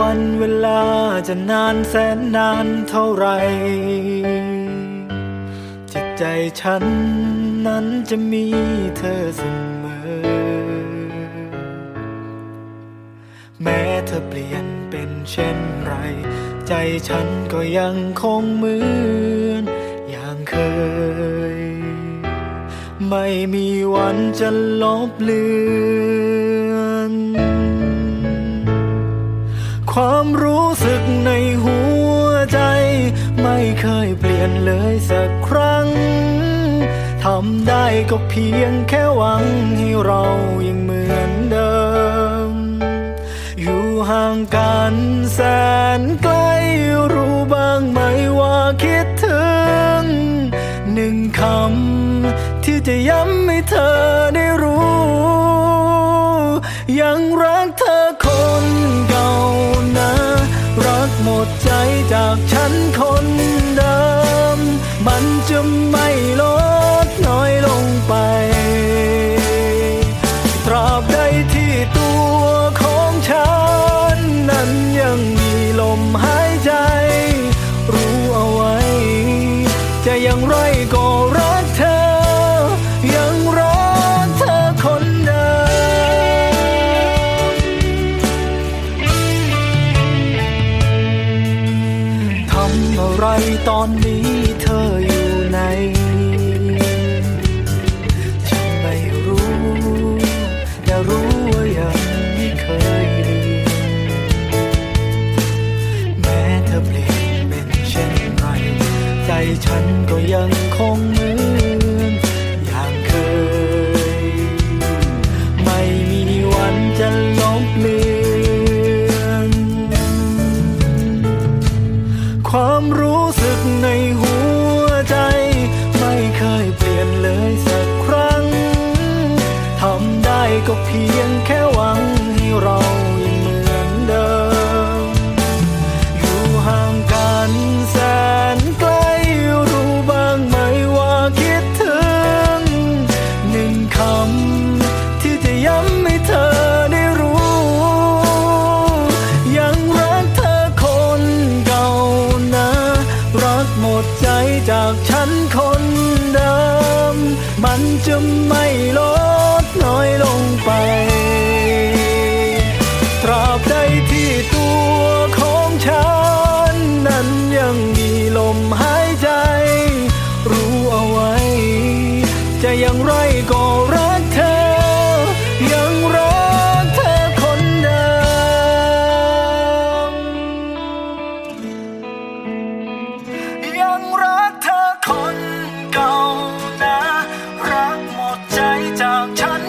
วันเวลาจะนานแสนนานเท่าไร จิตใจฉันนั้นจะมีเธอเสมอ แม้เธอเปลี่ยนเป็นเช่นไร ใจฉันก็ยังคงเหมือนอย่างเคย ไม่มีวันจะลบเลือน เคยเปลี่ยนเลยสักครั้ง ทำได้ก็เพียงแค่หวังให้เรายังเหมือนเดิม อยู่ห่างกันแสนไกลรู้บ้างไหมว่าคิดถึง หนึ่งคำที่จะย้ำให้เธอได้รู้ ยังรักเธอคน ดใจจากฉันคนเดิม มันจะไม่ลดน้อยลงไป ตราบใดที่ตัวของฉัน นั้นยังมีลมหายใจ รู้เอาไว้ จะอย่างไรก็รัก ตอนนี้ ใจจากฉันคนเดิม มันจะไม่ลดน้อยลงไป ตราบใดที่ตัวของฉัน นั้นยังมีลมหายใจ รู้เอาไว้ จะอย่างไรก็รั ฉัน